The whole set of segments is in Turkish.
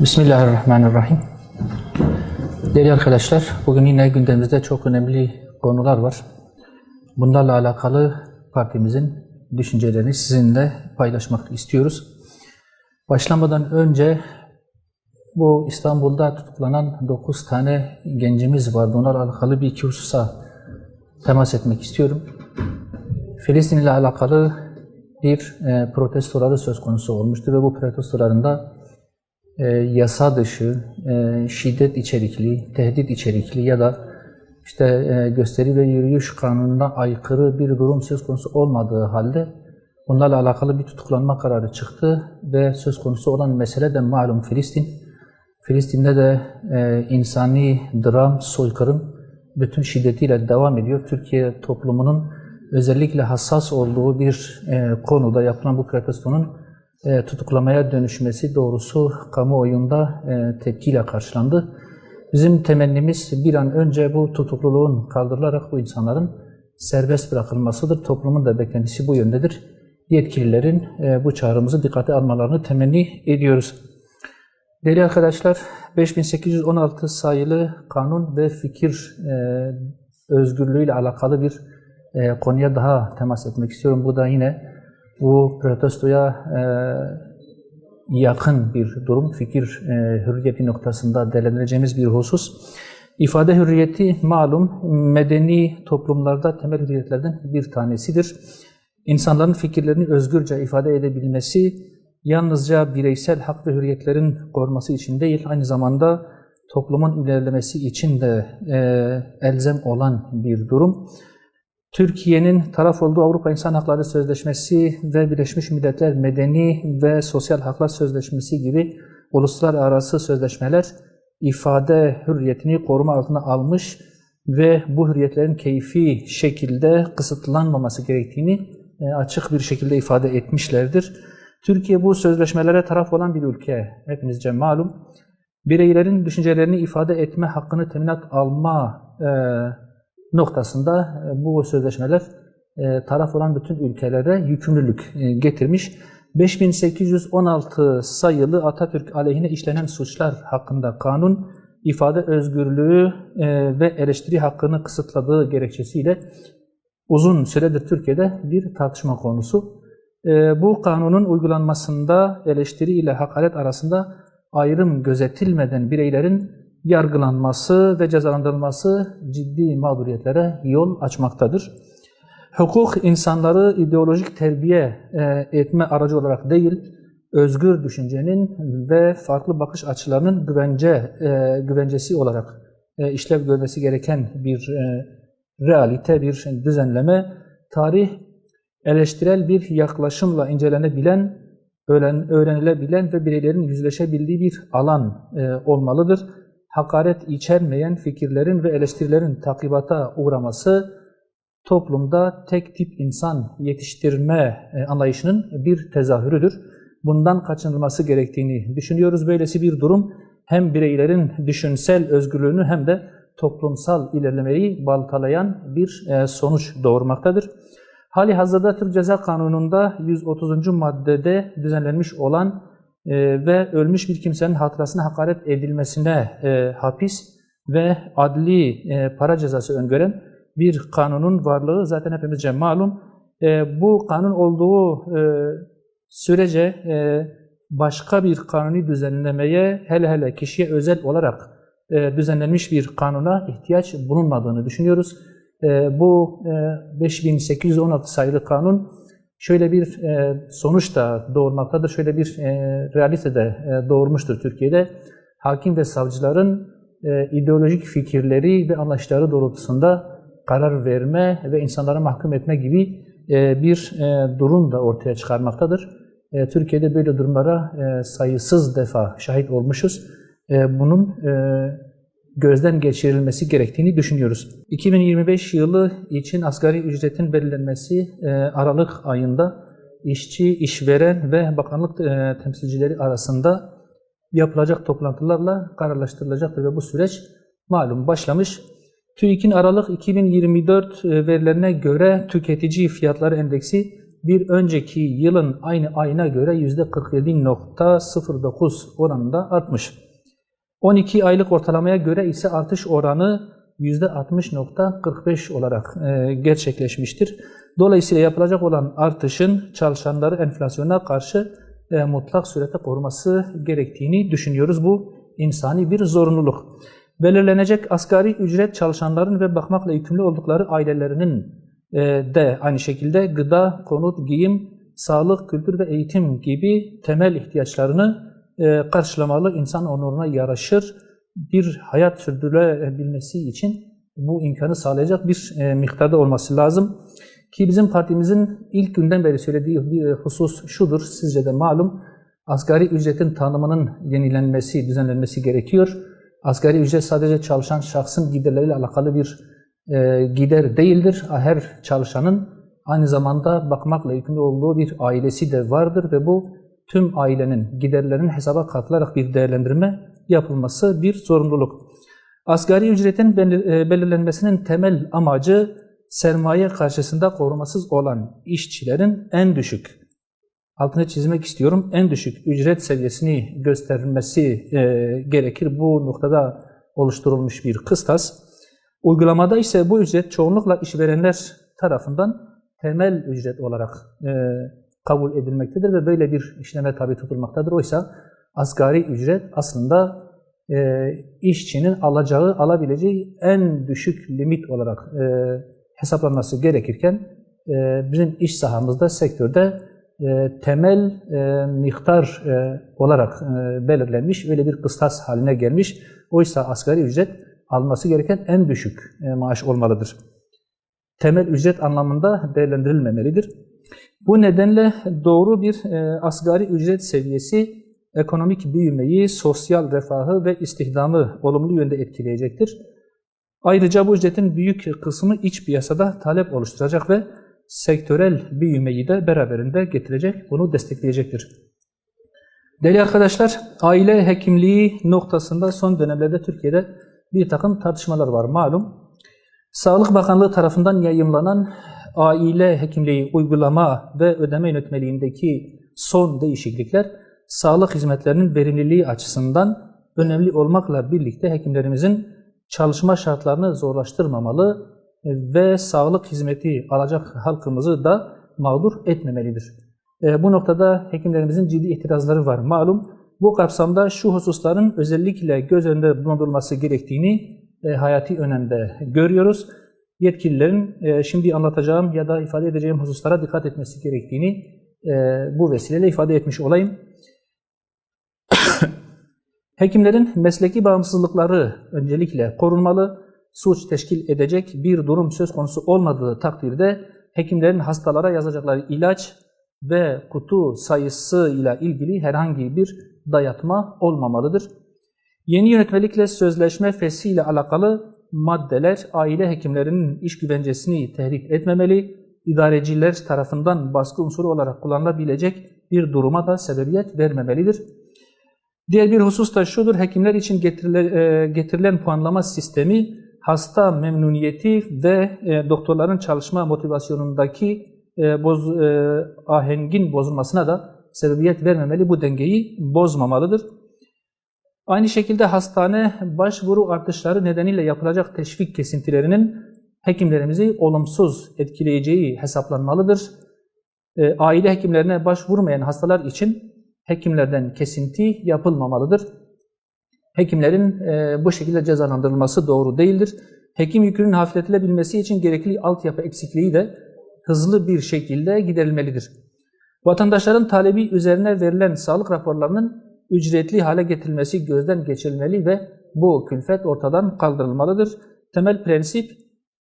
Bismillahirrahmanirrahim. Değerli arkadaşlar, bugün yine gündemimizde çok önemli konular var. Bunlarla alakalı partimizin düşüncelerini sizinle paylaşmak istiyoruz. Başlamadan önce bu İstanbul'da tutuklanan 9 tane gencimiz vardı. Onlarla alakalı bir iki hususa temas etmek istiyorum. Filistin ile alakalı bir e, protestoları söz konusu olmuştu ve bu protestolarında e, yasa dışı, e, şiddet içerikli, tehdit içerikli ya da işte e, gösteri ve yürüyüş kanununa aykırı bir durum söz konusu olmadığı halde bunlarla alakalı bir tutuklanma kararı çıktı ve söz konusu olan mesele de malum Filistin. Filistin'de de insani dram, soykırım bütün şiddetiyle devam ediyor. Türkiye toplumunun özellikle hassas olduğu bir konuda yapılan bu protestonun e, tutuklamaya dönüşmesi doğrusu kamuoyunda e, tepkiyle karşılandı. Bizim temennimiz bir an önce bu tutukluluğun kaldırılarak bu insanların serbest bırakılmasıdır. Toplumun da beklentisi bu yöndedir. Yetkililerin e, bu çağrımızı dikkate almalarını temenni ediyoruz. Değerli arkadaşlar, 5816 sayılı kanun ve fikir e, özgürlüğü ile alakalı bir e, konuya daha temas etmek istiyorum. Bu da yine bu protestoya e, yakın bir durum, fikir e, hürriyeti noktasında değerlendireceğimiz bir husus. İfade hürriyeti malum medeni toplumlarda temel hürriyetlerden bir tanesidir. İnsanların fikirlerini özgürce ifade edebilmesi yalnızca bireysel hak ve hürriyetlerin korunması için değil, aynı zamanda toplumun ilerlemesi için de e, elzem olan bir durum. Türkiye'nin taraf olduğu Avrupa İnsan Hakları Sözleşmesi ve Birleşmiş Milletler Medeni ve Sosyal Haklar Sözleşmesi gibi uluslararası sözleşmeler ifade hürriyetini koruma altına almış ve bu hürriyetlerin keyfi şekilde kısıtlanmaması gerektiğini e, açık bir şekilde ifade etmişlerdir. Türkiye bu sözleşmelere taraf olan bir ülke. Hepinizce malum. Bireylerin düşüncelerini ifade etme hakkını teminat alma e, noktasında e, bu sözleşmeler e, taraf olan bütün ülkelere yükümlülük e, getirmiş. 5816 sayılı Atatürk aleyhine işlenen suçlar hakkında kanun ifade özgürlüğü ve eleştiri hakkını kısıtladığı gerekçesiyle uzun süredir Türkiye'de bir tartışma konusu. Bu kanunun uygulanmasında eleştiri ile hakaret arasında ayrım gözetilmeden bireylerin yargılanması ve cezalandırılması ciddi mağduriyetlere yol açmaktadır. Hukuk insanları ideolojik terbiye e, etme aracı olarak değil, özgür düşüncenin ve farklı bakış açılarının güvence e, güvencesi olarak e, işlev görmesi gereken bir realite, bir düzenleme, tarih eleştirel bir yaklaşımla incelenebilen, öğrenilebilen ve bireylerin yüzleşebildiği bir alan olmalıdır hakaret içermeyen fikirlerin ve eleştirilerin takibata uğraması toplumda tek tip insan yetiştirme e, anlayışının bir tezahürüdür. Bundan kaçınılması gerektiğini düşünüyoruz. Böylesi bir durum hem bireylerin düşünsel özgürlüğünü hem de toplumsal ilerlemeyi baltalayan bir e, sonuç doğurmaktadır. Hali hazırda Türk Ceza Kanunu'nda 130. maddede düzenlenmiş olan e, ve ölmüş bir kimsenin hatırasına hakaret edilmesine e, hapis ve adli e, para cezası öngören bir kanunun varlığı zaten hepimizce malum. E, bu kanun olduğu e, sürece başka bir kanuni düzenlemeye hele hele kişiye özel olarak düzenlenmiş bir kanuna ihtiyaç bulunmadığını düşünüyoruz. Bu e, 5816 sayılı kanun şöyle bir e, sonuç da doğurmaktadır. Şöyle bir e, realite de e, doğurmuştur Türkiye'de. Hakim ve savcıların e, ideolojik fikirleri ve anlayışları doğrultusunda karar verme ve insanlara mahkum etme gibi e, bir e, durum da ortaya çıkarmaktadır. E, Türkiye'de böyle durumlara e, sayısız defa şahit olmuşuz. E, bunun e, gözden geçirilmesi gerektiğini düşünüyoruz. 2025 yılı için asgari ücretin belirlenmesi e, Aralık ayında işçi, işveren ve bakanlık e, temsilcileri arasında yapılacak toplantılarla kararlaştırılacaktır ve bu süreç malum başlamış. TÜİK'in Aralık 2024 e, verilerine göre tüketici fiyatları endeksi bir önceki yılın aynı ayına göre %47.09 oranında artmış. 12 aylık ortalamaya göre ise artış oranı %60.45 olarak e, gerçekleşmiştir. Dolayısıyla yapılacak olan artışın çalışanları enflasyona karşı e, mutlak surete koruması gerektiğini düşünüyoruz. Bu insani bir zorunluluk. Belirlenecek asgari ücret çalışanların ve bakmakla yükümlü oldukları ailelerinin e, de aynı şekilde gıda, konut, giyim, sağlık, kültür ve eğitim gibi temel ihtiyaçlarını e, karşılamalı, insan onuruna yaraşır bir hayat sürdürülebilmesi için bu imkanı sağlayacak bir e, miktarda olması lazım. Ki bizim partimizin ilk günden beri söylediği bir husus şudur, sizce de malum, asgari ücretin tanımının yenilenmesi, düzenlenmesi gerekiyor. Asgari ücret sadece çalışan şahsın giderleriyle alakalı bir e, gider değildir. Her çalışanın aynı zamanda bakmakla yükümlü olduğu bir ailesi de vardır ve bu tüm ailenin giderlerinin hesaba katılarak bir değerlendirme yapılması bir zorunluluk. Asgari ücretin e, belirlenmesinin temel amacı sermaye karşısında korumasız olan işçilerin en düşük, altını çizmek istiyorum, en düşük ücret seviyesini göstermesi e, gerekir. Bu noktada oluşturulmuş bir kıstas. Uygulamada ise bu ücret çoğunlukla işverenler tarafından temel ücret olarak e, kabul edilmektedir ve böyle bir işleme tabi tutulmaktadır. Oysa asgari ücret aslında e, işçinin alacağı, alabileceği en düşük limit olarak e, hesaplanması gerekirken e, bizim iş sahamızda, sektörde e, temel e, miktar e, olarak e, belirlenmiş, öyle bir kıstas haline gelmiş. Oysa asgari ücret alması gereken en düşük e, maaş olmalıdır. Temel ücret anlamında değerlendirilmemelidir. Bu nedenle doğru bir e, asgari ücret seviyesi ekonomik büyümeyi, sosyal refahı ve istihdamı olumlu yönde etkileyecektir. Ayrıca bu ücretin büyük kısmı iç piyasada talep oluşturacak ve sektörel büyümeyi de beraberinde getirecek, bunu destekleyecektir. Değerli arkadaşlar, aile hekimliği noktasında son dönemlerde Türkiye'de bir takım tartışmalar var malum. Sağlık Bakanlığı tarafından yayımlanan aile hekimliği uygulama ve ödeme yönetmeliğindeki son değişiklikler sağlık hizmetlerinin verimliliği açısından önemli olmakla birlikte hekimlerimizin çalışma şartlarını zorlaştırmamalı ve sağlık hizmeti alacak halkımızı da mağdur etmemelidir. E, bu noktada hekimlerimizin ciddi itirazları var. Malum bu kapsamda şu hususların özellikle göz önünde bulundurulması gerektiğini e, hayati önemde görüyoruz. Yetkililerin e, şimdi anlatacağım ya da ifade edeceğim hususlara dikkat etmesi gerektiğini e, bu vesileyle ifade etmiş olayım. Hekimlerin mesleki bağımsızlıkları öncelikle korunmalı, suç teşkil edecek bir durum söz konusu olmadığı takdirde hekimlerin hastalara yazacakları ilaç ve kutu sayısıyla ilgili herhangi bir dayatma olmamalıdır. Yeni yönetmelikle sözleşme feshiyle alakalı maddeler aile hekimlerinin iş güvencesini tehdit etmemeli, idareciler tarafından baskı unsuru olarak kullanılabilecek bir duruma da sebebiyet vermemelidir. Diğer bir husus da şudur, hekimler için getirilen, getirilen puanlama sistemi hasta memnuniyeti ve e, doktorların çalışma motivasyonundaki e, boz, e, ahengin bozulmasına da sebebiyet vermemeli, bu dengeyi bozmamalıdır. Aynı şekilde hastane başvuru artışları nedeniyle yapılacak teşvik kesintilerinin hekimlerimizi olumsuz etkileyeceği hesaplanmalıdır. E, aile hekimlerine başvurmayan hastalar için hekimlerden kesinti yapılmamalıdır. Hekimlerin e, bu şekilde cezalandırılması doğru değildir. Hekim yükünün hafifletilebilmesi için gerekli altyapı eksikliği de hızlı bir şekilde giderilmelidir. Vatandaşların talebi üzerine verilen sağlık raporlarının ücretli hale getirilmesi gözden geçirilmeli ve bu külfet ortadan kaldırılmalıdır. Temel prensip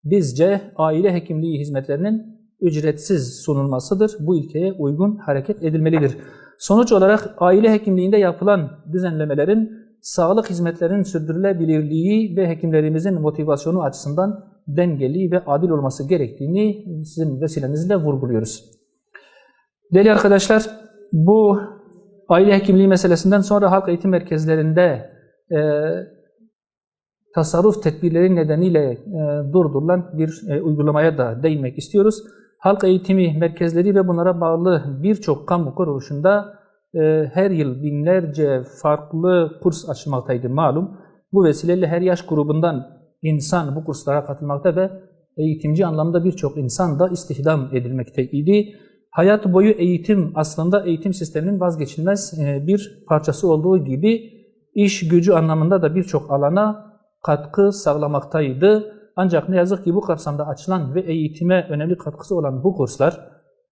bizce aile hekimliği hizmetlerinin ücretsiz sunulmasıdır. Bu ilkeye uygun hareket edilmelidir. Sonuç olarak aile hekimliğinde yapılan düzenlemelerin sağlık hizmetlerinin sürdürülebilirliği ve hekimlerimizin motivasyonu açısından dengeli ve adil olması gerektiğini sizin vesilenizle vurguluyoruz. Değerli arkadaşlar, bu aile hekimliği meselesinden sonra halk eğitim merkezlerinde e, tasarruf tedbirleri nedeniyle e, durdurulan bir e, uygulamaya da değinmek istiyoruz. halk eğitimi merkezleri ve bunlara bağlı birçok kamu kuruluşunda e, her yıl binlerce farklı kurs açılmaktaydı malum. Bu vesileyle her yaş grubundan insan bu kurslara katılmakta ve eğitimci anlamda birçok insan da istihdam edilmekteydi. Hayat boyu eğitim aslında eğitim sisteminin vazgeçilmez e, bir parçası olduğu gibi iş gücü anlamında da birçok alana katkı sağlamaktaydı. Ancak ne yazık ki bu kapsamda açılan ve eğitime önemli katkısı olan bu kurslar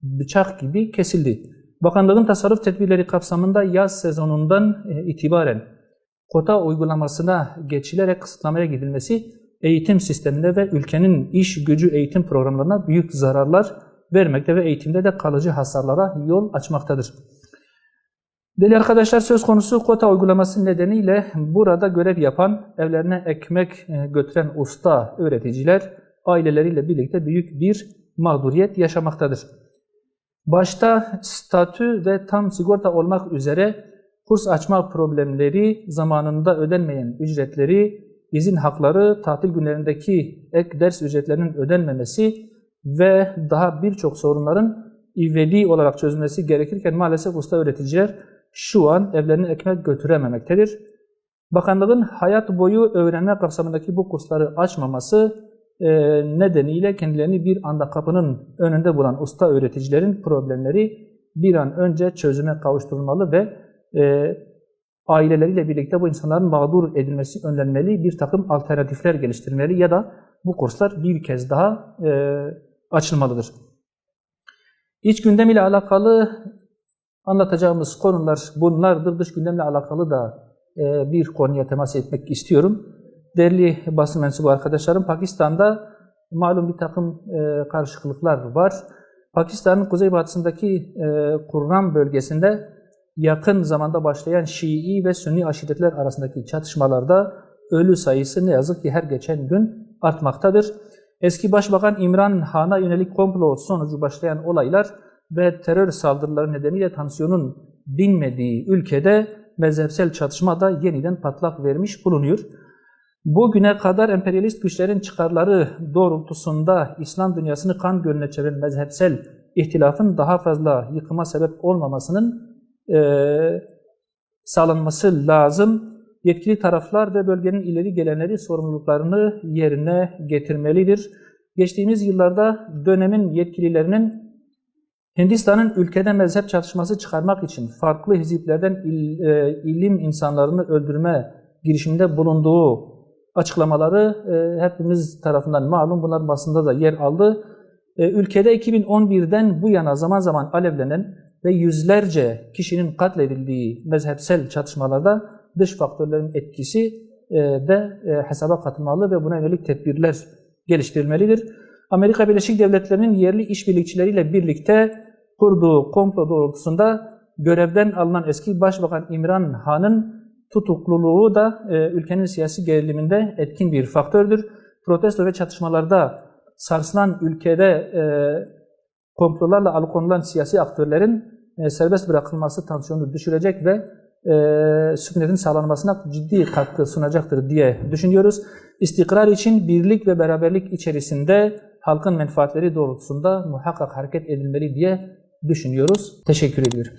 bıçak gibi kesildi. Bakanlığın tasarruf tedbirleri kapsamında yaz sezonundan e, itibaren kota uygulamasına geçilerek kısıtlamaya gidilmesi eğitim sistemine ve ülkenin iş gücü eğitim programlarına büyük zararlar vermekte ve eğitimde de kalıcı hasarlara yol açmaktadır. Değerli arkadaşlar söz konusu kota uygulaması nedeniyle burada görev yapan, evlerine ekmek e, götüren usta öğreticiler aileleriyle birlikte büyük bir mağduriyet yaşamaktadır. Başta statü ve tam sigorta olmak üzere kurs açma problemleri, zamanında ödenmeyen ücretleri, izin hakları, tatil günlerindeki ek ders ücretlerinin ödenmemesi ve daha birçok sorunların ivedi olarak çözülmesi gerekirken maalesef usta öğreticiler şu an evlerine ekmek götürememektedir. Bakanlığın hayat boyu öğrenme kapsamındaki bu kursları açmaması e, nedeniyle kendilerini bir anda kapının önünde bulan usta öğreticilerin problemleri bir an önce çözüme kavuşturulmalı ve e, aileleriyle birlikte bu insanların mağdur edilmesi önlenmeli, bir takım alternatifler geliştirmeli ya da bu kurslar bir kez daha e, açılmalıdır. İç gündem ile alakalı anlatacağımız konular bunlardır. Dış gündemle alakalı da e, bir konuya temas etmek istiyorum. Değerli basın mensubu arkadaşlarım, Pakistan'da malum bir takım e, karışıklıklar var. Pakistan'ın kuzeybatısındaki e, Kurram bölgesinde yakın zamanda başlayan Şii ve Sünni aşiretler arasındaki çatışmalarda ölü sayısı ne yazık ki her geçen gün artmaktadır. Eski Başbakan İmran Han'a yönelik komplo sonucu başlayan olaylar ve terör saldırıları nedeniyle tansiyonun dinmediği ülkede mezhepsel çatışma da yeniden patlak vermiş bulunuyor. Bugüne kadar emperyalist güçlerin çıkarları doğrultusunda İslam dünyasını kan gölüne çeviren mezhepsel ihtilafın daha fazla yıkıma sebep olmamasının e, sağlanması lazım. Yetkili taraflar ve bölgenin ileri gelenleri sorumluluklarını yerine getirmelidir. Geçtiğimiz yıllarda dönemin yetkililerinin Hindistan'ın ülkede mezhep çatışması çıkarmak için farklı hiziplerden il, e, ilim insanlarını öldürme girişiminde bulunduğu açıklamaları e, hepimiz tarafından malum. Bunlar basında da yer aldı. E, ülkede 2011'den bu yana zaman zaman alevlenen ve yüzlerce kişinin katledildiği mezhepsel çatışmalarda dış faktörlerin etkisi e, de e, hesaba katılmalı ve buna yönelik tedbirler geliştirilmelidir. Amerika Birleşik Devletleri'nin yerli işbirlikçileriyle birlikte kurduğu komplo doğrultusunda görevden alınan eski Başbakan İmran Han'ın tutukluluğu da e, ülkenin siyasi geriliminde etkin bir faktördür. Protesto ve çatışmalarda sarsılan ülkede komplolarla alıkonulan siyasi aktörlerin serbest bırakılması tansiyonu düşürecek ve e, sükunetin sağlanmasına ciddi katkı sunacaktır diye düşünüyoruz. İstikrar için birlik ve beraberlik içerisinde halkın menfaatleri doğrultusunda muhakkak hareket edilmeli diye düşünüyoruz. Teşekkür ediyorum.